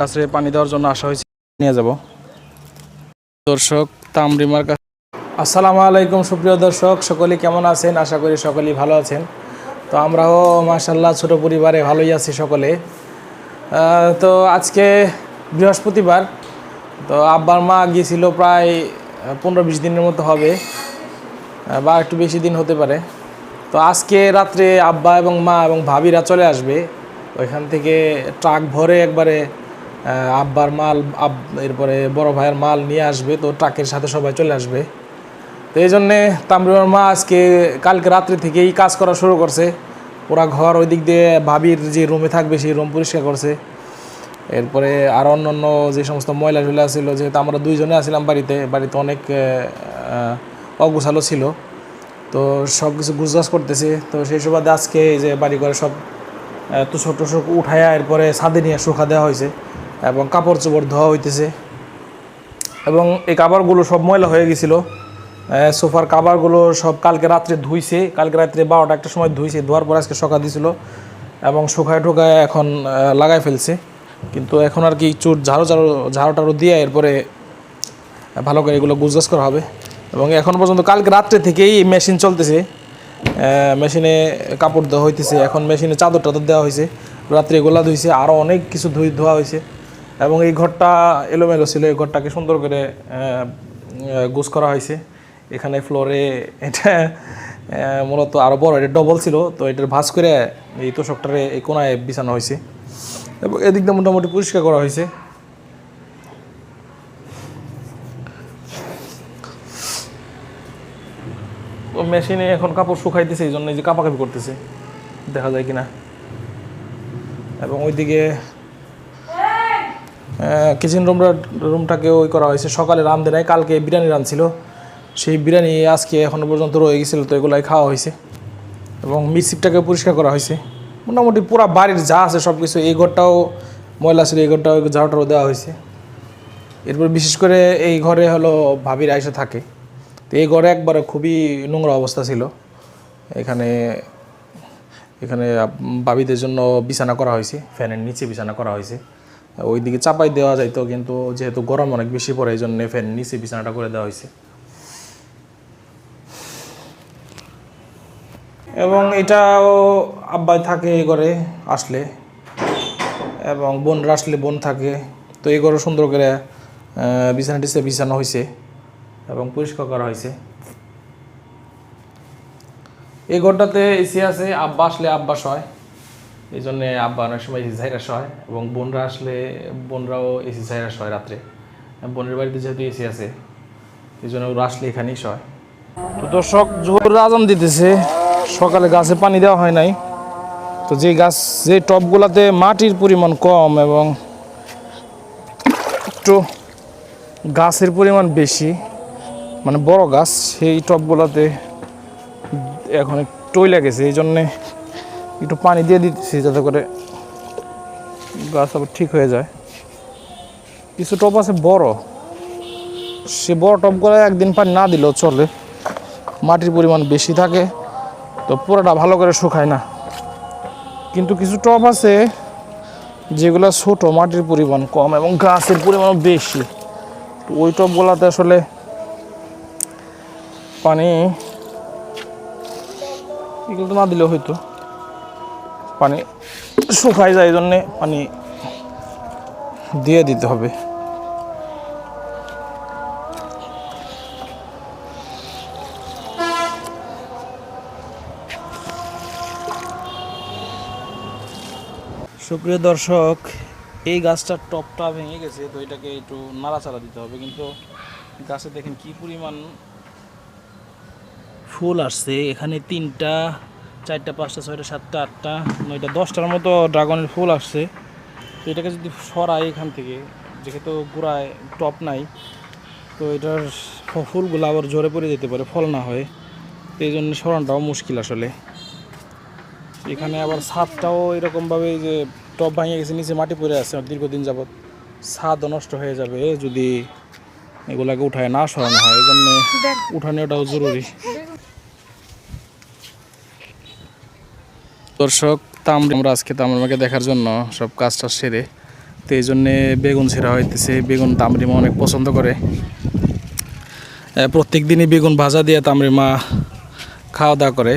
গাছে পানি দেওয়ার জন্য আসা হয়েছে, নিয়ে যাব। দর্শক তামরিমার কাছে আসসালামু আলাইকুম সুপ্রিয় দর্শক, সকলে কেমন আছেন? আশা করি সকলেই ভালো আছেন। তো আমরাও মাশাল্লাহ ছোট পরিবারে ভালোই আছি সকলে। তো আজকে বৃহস্পতিবার, তো আব্বার মা গিয়েছিল প্রায় পনেরো বিশ দিনের মতো হবে বা একটু বেশি দিন হতে পারে। তো আজকে রাত্রে আব্বা এবং মা এবং ভাবিরা চলে আসবে। ওইখান থেকে ট্রাক ভরে একবারে আব্বার মাল আব এরপরে বড় ভাইয়ের মাল নিয়ে আসবে তো ট্রাকের সাথে সবাই চলে আসবে। তো এই জন্যে তামরিমার মা আজকে কালকে রাত্রি থেকেই কাজ করা শুরু করছে। পুরা ঘর ওই দিক দিয়ে ভাবির যে রুমে থাকবে সেই রুম পরিষ্কার করছে। এরপরে আর অন্য অন্য যে সমস্ত ময়লা টয়লা ছিল যেহেতু আমরা দুইজনে আসছিলাম বাড়িতে বাড়িতে অনেক আহ, ছিল। তো সব কিছু গুজগাছ করতেছে। তো সেই সুবাদে আজকে এই যে বাড়ি করে সব তুষক টুসক উঠায়া এরপরে ছাদে নিয়ে শুকা দেওয়া হয়েছে। এবং কাপড় চোপড় ধোয়া হইতেছে। এবং এই কাবারগুলো সব ময়লা হয়ে গেছিল। সোফার কাবারগুলো সব কালকে রাত্রে ধুইছে। কালকে রাত্রে বারোটা একটা সময় ধুইছে। ধোয়ার পর আজকে সকাল দিছিল এবং শুকায় ঠোকায় এখন লাগাই ফেলছে। কিন্তু এখন আর কি চুট ঝাড়ু ঝাড়ু ঝাড়ু টাড়ু দিয়ে এরপরে ভালো করে এগুলো গুজগাছ করা হবে। এবং এখন পর্যন্ত কালকে রাত্রে থেকেই মেশিন চলতেছে। মেশিনে কাপড় দেওয়া হইতেছে। এখন মেশিনে চাদর টাদর দেওয়া হয়েছে রাত্রে গোলা ধুইছে। আরও অনেক কিছু ধুই, ধোয়া হয়েছে এবং এই ঘরটা এলোমেলো ছিল, এই ঘরটাকে সুন্দর করে গুছ করা হয়েছে। এখানে ফ্লোরে এটা মূলত আরও বড়, এটা ডবল ছিল, তো এটার ভাঁজ করে এই তোষকটারে এই কোনায় বিছানো হয়েছে। এবং এদিক দিয়ে মোটামুটি পরিষ্কার করা হয়েছে। তো মেশিনে এখন কাপড় শুকাইতেছে, এই জন্য এই যে কাপাকাপি করতেছে। দেখা যায় কিনা। এবং ওইদিকে কিচেন রুমটা রুমটাকে ওই করা হয়েছে সকালে রান্ধে নাই, কালকে বিরিয়ানি রাঁধছিল সেই বিরিয়ানি আজকে এখনও পর্যন্ত রয়ে গেছিল, তো এগুলাই খাওয়া হয়েছে। এবং মিক্সিপটাকে পরিষ্কার করা হয়েছে। মোটামুটি পুরো বাড়ির যা আছে সব কিছু এই ঘরটাও, ময়লা ছিল, এই ঘরটাও ঝাড়ুটাও দেওয়া হয়েছে। এরপর বিশেষ করে এই ঘরে হলো ভাবির আয়সা থাকে। তো এই ঘরে একবারে খুবই নোংরা অবস্থা ছিল। এখানে এখানে বাবিদের জন্য বিছানা করা হয়েছে, ফ্যানের নিচে বিছানা করা হয়েছে। ওইদিকে চাপাই দেওয়া যাইতো কিন্তু যেহেতু গরম অনেক বেশি পড়ে এই জন্য ফ্যান নিচে বিছানাটা করে দেওয়া হয়েছে। এবং এটাও আব্বাই থাকে এই ঘরে আসলে এবং বোনরা আসলে বোন থাকে তো এই ঘরে সুন্দর করে আহ, বিছানা টিছানা বিছানো হয়েছে এবং পরিষ্কার করা হয়েছে। এই ঘরটাতে এসি আছে আব্বা আসলে আব্বাস হয়। এই জন্যে আব্বা অনেক সময় এসি ঝাইরাস হয় এবং বোনরা আসলে, বোনরাও এসি ঝাইরাস হয় রাত্রে। বোনের বাড়িতে যেহেতু এসি আছে এই জন্য ওরা আসলে এখানেই শয়। তো দর্শক, জোহর আজান দিতেছে, সকালে গাছে পানি দেওয়া হয় নাই। তো যে গাছ, যে টবগুলাতে মাটির পরিমাণ কম এবং একটু গাছের পরিমাণ বেশি মানে বড় গাছ, সেই টবগুলাতে এখন টইলা গেছে এই জন্যে একটু পানি দিয়ে দিতেছি যাতে করে গাছ আবার ঠিক হয়ে যায়। কিছু টব আছে বড়। সে বড় টবগুলো একদিন পানি না দিলেও চলে। মাটির পরিমাণ বেশি থাকে, তো পুরোটা ভালো করে শুকায় না। কিন্তু কিছু টব আছে যেগুলো ছোট, মাটির পরিমাণ কম এবং গাছের পরিমাণ বেশি। ওই টবগুলোতে আসলে পানি এগুলো তো না দিলেও হয়তো পানি শুকায় যায় জন্যে পানি দিয়ে দিতে হবে। সুপ্রিয় দর্শক, এই গাছটার টপটা ভেঙে গেছে, তো এটাকে একটু নাড়াচাড়া দিতে হবে। কিন্তু গাছে দেখেন কি পরিমাণ ফুল আসছে। এখানে তিনটা চারটা পাঁচটা ছয়টা সাতটা আটটা নয়টা দশটার মতো ড্রাগনের ফুল আসছে। তো এটাকে যদি সরাই এখান থেকে যেহেতু গোড়ায় টপ নাই তো এটার ফুলগুলো আবার ঝরে পড়ে যেতে পারে ফল না হয়। তো এই জন্য সরানোটাও মুশকিল আসলে। এখানে আবার ছাদটাও এরকমভাবে যে টপ ভাঙিয়ে গেছে নিচে মাটি পড়ে আছে দীর্ঘদিন যাবৎ ছাদও নষ্ট হয়ে যাবে যদি এগুলাকে উঠায় না সরানো হয় এই জন্য উঠানোটাও জরুরি। দর্শক তাম আমরা আজকে তামরামাকে দেখার জন্য সব কাজটা সেরে, তো এই জন্যে বেগুন ছেঁড়া হইতেছে। বেগুন তামরিমা অনেক পছন্দ করে। প্রত্যেক দিনই বেগুন ভাজা দিয়ে তামরিমা খাওয়া দাওয়া করে।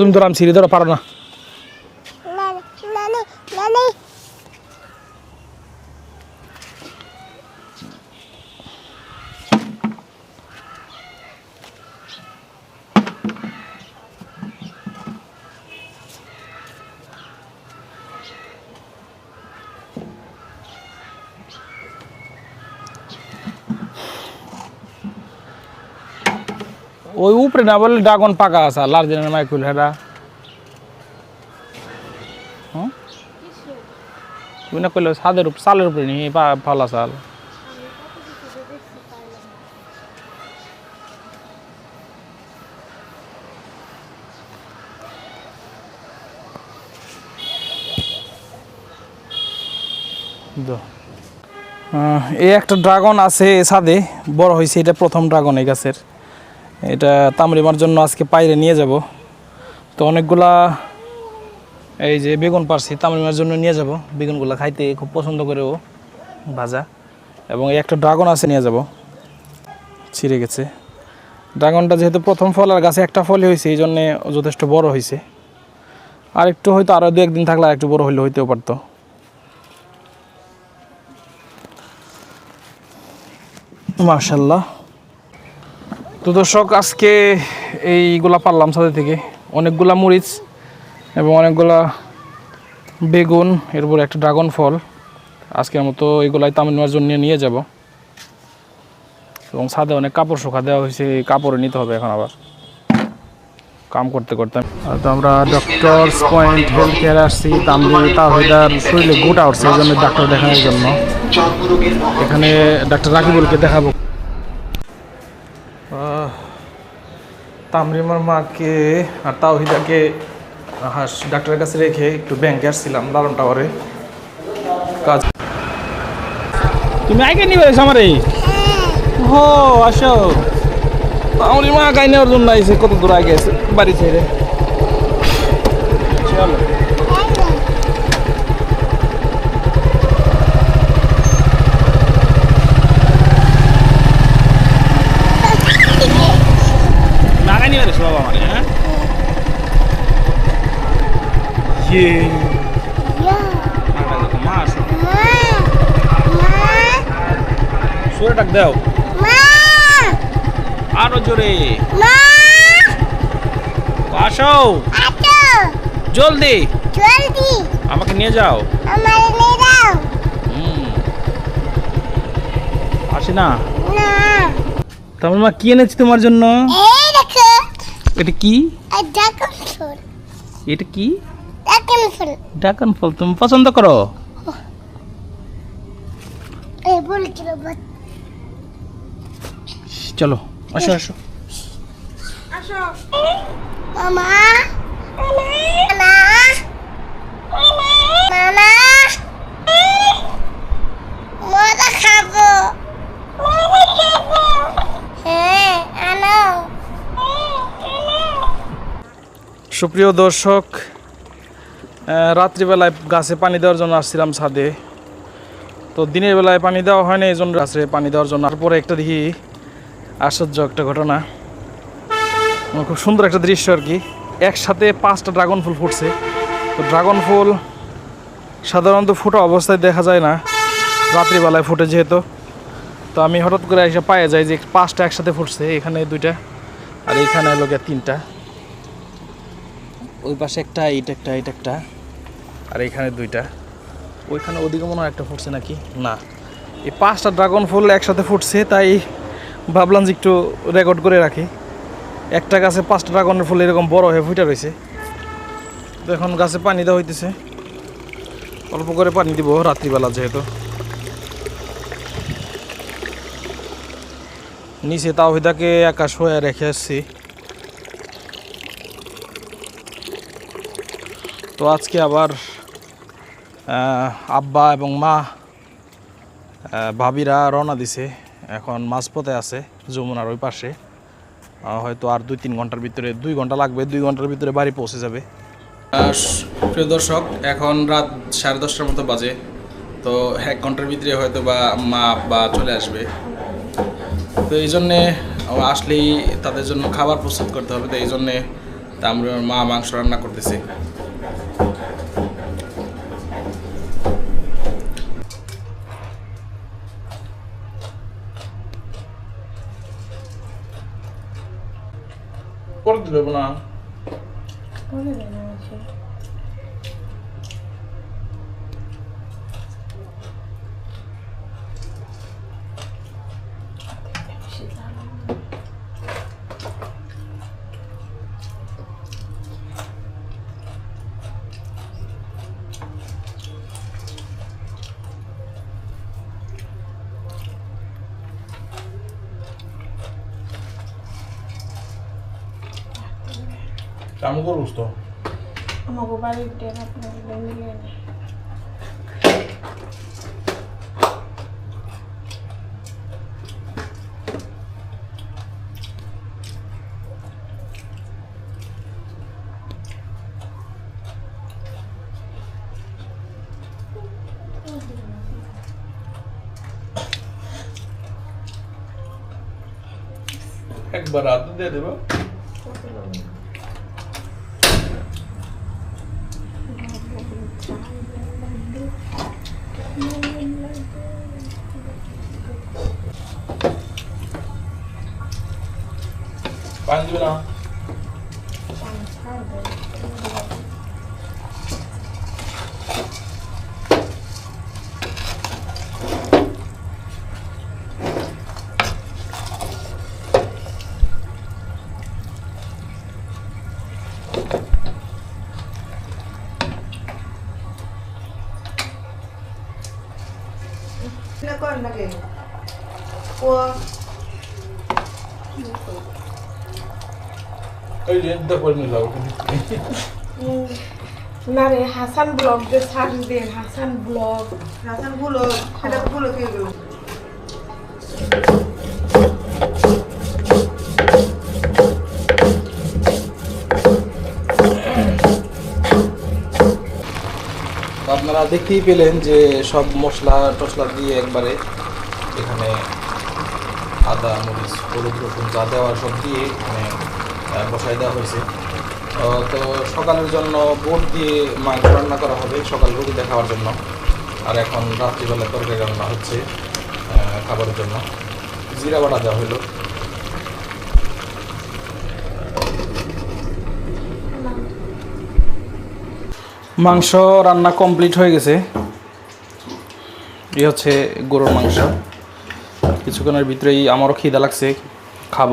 তুমি তো আমি ছিঁড়ে ধরো, পারো না। ওই উপরে না, বললে ড্রাগন পাকা আছে লার্জেনের মাইকুল হেডা? তুমি না কইলে, ছাদের উপর চালের উপরে নি ফালা চাল। এই একটা ড্রাগন আছে ছাদে, বড় হয়েছে এটা প্রথম ড্রাগন এই গাছের। এটা তামরিমার জন্য আজকে পাইরে নিয়ে যাব। তো অনেকগুলা এই যে বেগুন পারছি, তামরিমার জন্য নিয়ে যাব। বেগুনগুলা খাইতে খুব পছন্দ করে ও ভাজা। এবং একটা ড্রাগন আছে নিয়ে যাব। ছিঁড়ে গেছে। ড্রাগনটা যেহেতু প্রথম ফল আর গাছে একটা ফলই হয়েছে, এই জন্যে যথেষ্ট বড় হয়েছে। আর একটু হয়তো আরও দু একদিন থাকলে আর একটু বড় হইলে হইতেও পারতো। মার্শাল্লাহ তো দর্শক, আজকে এইগুলা পারলাম সাথে থেকে। অনেকগুলা মরিচ এবং অনেকগুলা বেগুন, এরপর একটা ড্রাগন ফল। আজকের মতো এইগুলাই তামিলনাড়ুর জন্য নিয়ে যাব। এবং ছাদে অনেক কাপড় শুকা দেওয়া হয়েছে কাপড়ে নিতে হবে এখন আবার। কাম করতে করতে। তো আমরা ডক্টরস পয়েন্ট হেলথ কেয়ার আসছি, তামলি, তাহিদার শরীরে গোটা উঠছে, এই জন্য ডাক্তার দেখানোর জন্য। এখানে ডাক্তার রাকিবুলকে দেখাবো। তামরিমার মাকে আর তাওহিদাকে, হাস, ডাক্তারের কাছে রেখে একটু ব্যাংকে আসছিলাম লালন টাওয়ারে। কাজ তুমি আগে নিবে আমার। হো, আসো। তামরিমা গাই নেওয়ার জন্য আইসে কত দূর আগে আছে? বাড়ি ছেড়ে। চলো লাগাই নিবে রে সব আমার হ্যাঁ সুরে ডাক দাও আরও জোরে আসো জলদি আমাকে নিয়ে যাও। আসি না তারপর মা কি এনেছি তোমার জন্য? এটা কি? এটা কি? ডাকন ফল তুমি পছন্দ করো? চলো আসো আসো. মজা খাব। হ্যাঁ আনো। সুপ্রিয় দর্শক রাত্রিবেলায় গাছে পানি দেওয়ার জন্য আসছিলাম ছাদে। তো দিনের বেলায় পানি দেওয়া হয় না এই জন্য গাছে পানি দেওয়ার জন্য। তারপরে একটা দেখি আশ্চর্য একটা ঘটনা। আমার খুব সুন্দর একটা দৃশ্য আর কি। একসাথে পাঁচটা ড্রাগন ফুল ফুটছে। তো ড্রাগন ফুল সাধারণত ফোটা অবস্থায় দেখা যায় না, রাত্রিবেলায় ফুটে যেহেতু। তো আমি হঠাৎ করে এসে পায়ে যাই যে পাঁচটা একসাথে ফুটছে, এখানে দুইটা আর এখানে লোকে তিনটা। ওই পাশে একটা, এইটা একটা এইটা একটা। আর এখানে দুইটা। ওইখানে ওদিকে মনে হয় একটা ফুটছে নাকি? না। এই পাঁচটা ড্রাগন ফুল একসাথে ফুটছে তাই ভাবলাম যে একটু রেকর্ড করে রাখি। একটা গাছে পাঁচটা ড্রাগনের ফুল এরকম বড় হয়ে ফুটে রয়েছে। তো এখন গাছে পানি দেওয়া হইতেছে। অল্প করে পানি দিব রাত্রিবেলা যেহেতু। নিচে তাও তাওহিদাকে একা শোয়া রেখে আসছি। তো আজকে আবার আব্বা এবং মা ভাবিরা রওনা দিছে। এখন মাঝপথে আছে, যমুনার ওই পাশে। হয়তো আর দুই তিন ঘণ্টার ভিতরে, দুই ঘণ্টা লাগবে, দুই ঘণ্টার ভিতরে বাড়ি পৌঁছে যাবে। প্রিয় দর্শক, এখন রাত সাড়ে দশটার মতো বাজে। তো এক ঘণ্টার ভিতরে হয়তো বা মা বা চলে আসবে। তো এই জন্যে আসলেই তাদের জন্য খাবার প্রস্তুত করতে হবে। তো এই জন্যে তা আমরা মা মাংস রান্না করতেছে। করে দিবে না কাম করুস তো? আমাকে ডেন আপনার মিলে একবার রাত দিয়ে দেবো। পানি দিবে না না করেন নাকি ও এই যে করে নিলাম না রে হাসান ব্লগ যে সার্চ হাসান ব্লগ রাসানগুলো সেটা গুলো খেয়ে গেল। আপনারা দেখতেই পেলেন যে সব মশলা টসলা দিয়ে একবারে এখানে আদা মরিচ হলুদ রসুন যা দেওয়া সব দিয়ে এখানে বসাই দেওয়া হয়েছে। তো সকালের জন্য বোট দিয়ে মাংস রান্না করা হবে, সকাল রুটি দেখাবার জন্য। আর এখন রাত্রিবেলা তরকারি রান্না হচ্ছে খাবারের জন্য। জিরা বাটা দেওয়া হলো। মাংস রান্না কমপ্লিট হয়ে গেছে। এই হচ্ছে গরুর মাংস। কিছুক্ষণের ভিতরেই আমারও খিদা লাগছে, খাব।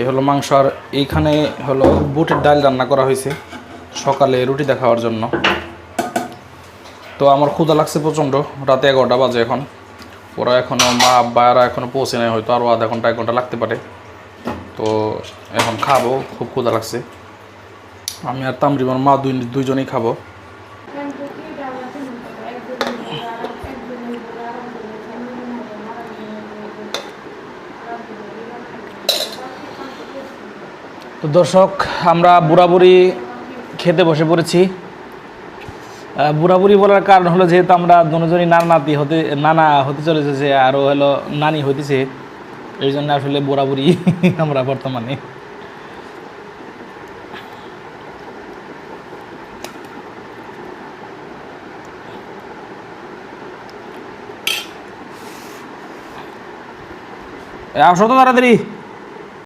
এই হলো মাংস আর এইখানে হলো বুটের ডাল রান্না করা হয়েছে সকালে রুটি দেখাওয়ার জন্য। তো আমার ক্ষুদা লাগছে প্রচণ্ড, রাতে এগারোটা বাজে এখন। ওরা এখনও মা আব্বারা এখনও পৌঁছে নেয় হয়তো আরও আধা ঘণ্টা, এক ঘণ্টা লাগতে পারে। তো এখন খাব, খুব ক্ষুদা লাগছে। আমি আর তামরিমার মা দুই দুইজনেই খাব। তো দর্শক, আমরা বুড়াবুড়ি খেতে বসে পড়েছি। বুড়াবুড়ি বলার কারণ হলো যেহেতু আমরা দুজনই নানা নাতি হতে, নানা হতে চলেছে আরও হলো নানি হইতেছে, এই জন্য আসলে বুড়াবুড়ি আমরা বর্তমানে। আসো তো তাড়াতাড়ি।